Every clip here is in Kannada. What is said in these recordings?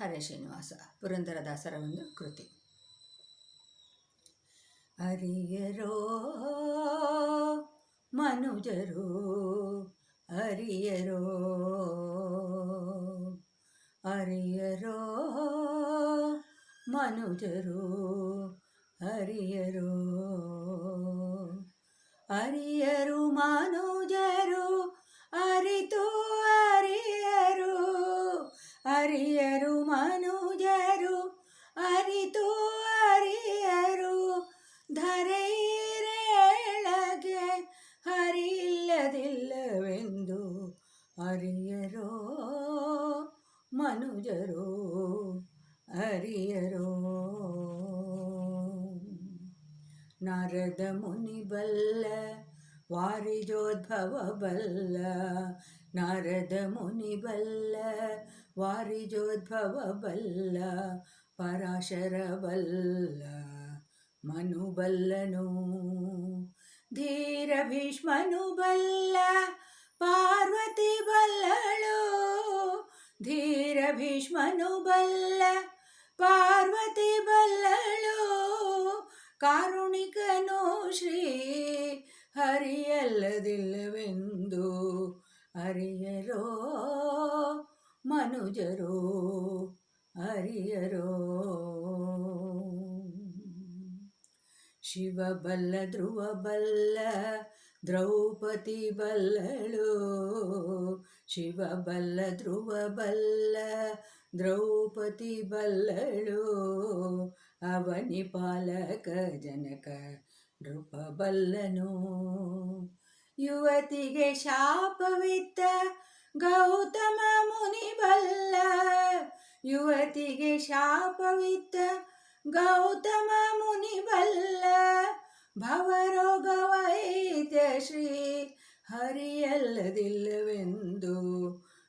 ಹರೇ ಶ್ರೀನಿವಾಸ ಪುರಂದರದಾಸರ ಒಂದು ಕೃತಿ. ಹರಿಯರೋ ಮನುಜರು ಹರಿಯರೋ ಹರಿಯರೋ ಮನುಜರು ಹರಿಯರೋ ಅರಿಯರು ಮನುಜರು, ಅರಿತು ಹರಿಯರು ಅರಿಯರು ಅರಿಯರೋ ಮನುಜರು ಅರಿಯರೋ ನಾರದ ಮುನಿಬಲ್ಲ ವಾರಿಜೋದ್ಭವ ಬಲ್ಲ ನಾರದ ಮುನಿಬಲ್ಲ ವಾರಿಜೋದ್ಭವ ಬಲ್ಲ ಪರಾಶರ ಬಲ್ಲ ಮನುಬಲ್ಲನು ಧೀರ ಭೀಷ್ಮನು ಬಲ್ಲ ಭೀಷ್ಮನು ಬಲ್ಲ ಪಾರ್ವತಿ ಬಲ್ಲಳು ಕಾರುಣಿಕನು ಶ್ರೀ ಹರಿಯಲ್ಲದಿಲ್ಲವೆಂದು ಅರಿಯರೋ ಮನುಜರೋ ಅರಿಯರೋ. ಶಿವ ಬಲ್ಲ ಧ್ರುವ ಬಲ್ಲ ದ್ರೌಪದಿ ಬಲ್ಲಳು ಶಿವ ಬಲ್ಲ ಧ್ರುವ ಬಲ್ಲ ದ್ರೌಪದಿ ಬಲ್ಲಳು ಅವನಿ ಪಾಲಕ, ಜನಕ ನೃಪ ಬಲ್ಲನು ಯುವತಿಗೆ ಶಾಪವಿತ್ತ ಗೌತಮ ಮುನಿ ಬಲ್ಲ ಯುವತಿಗೆ ಶಾಪವಿತ್ತ ಗೌತಮ ಮುನಿ ಬಲ್ಲ ಭವ ಶ್ರೀ ಹರಿಯಲ್ಲದಿಲ್ಲವೆಂದು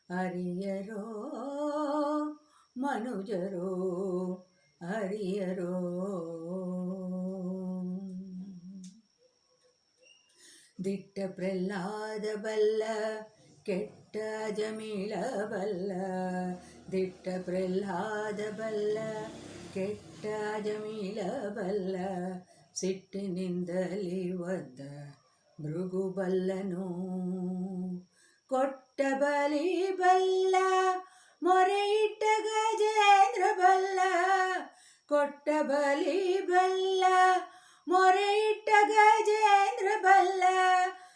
ಹರಿಯರೋ ಮನುಜರೋ ಹರಿಯರೋ ದಿಟ್ಟ ಪ್ರಹ್ಲಾದ ಬಲ್ಲ, ಕೆಟ್ಟ ಜಮೀಳ ಬಲ್ಲ, ದಿಟ್ಟ ಪ್ರಹ್ಲಾದ ಬಲ್ಲ, ಕೆಟ್ಟ ಜಮೀಳ ಬಲ್ಲ, ಸಿಟ್ಟಿನಿಂದಲಿ ಒದ್ದ ಮೃಗು ಬಲ್ಲನು ಕೊಟ್ಟ ಬಲಿ ಬಲ್ಲ, ಮೊರೆಯಿಟ್ಟ ಗಜೇಂದ್ರ ಬಲ್ಲ. ಕೊಟ್ಟ ಬಲಿ ಬಲ್ಲ, ಮೊರೆಯಿಟ್ಟ ಗಜೇಂದ್ರ ಬಲ್ಲ.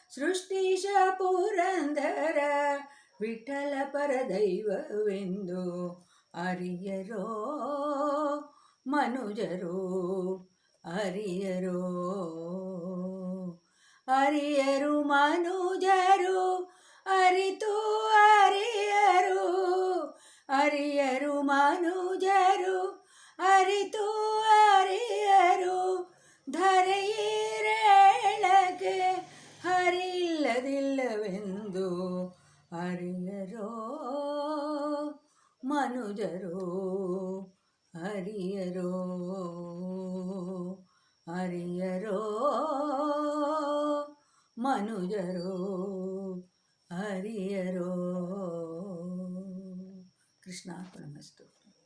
ಸೃಷ್ಟಿಶ ಪುರಂದರ ವಿಠಲ ಪರದೈವವೆಂದು ಅರಿಯರೋ ಮನುಜರು, ಅರಿಯರೋ. ಅರಿಯರು ಮನುಜರು ಅರಿತು ಅರಿಯರು. ಅರಿಯರು ಮನುಜರು ಅರಿತು ಅರಿಯರು. ಧರೆಯಿರೇಳಗೆ ಹರಿಲ್ಲದಿಲ್ಲವೆಂದು ಅರಿಯರೋ ಮನುಜರು ಹರಿಯರೋ ಮನುಜರೋ ಹರಿಯರೋ. ಕೃಷ್ಣಾರ್ಪಣಮಸ್ತು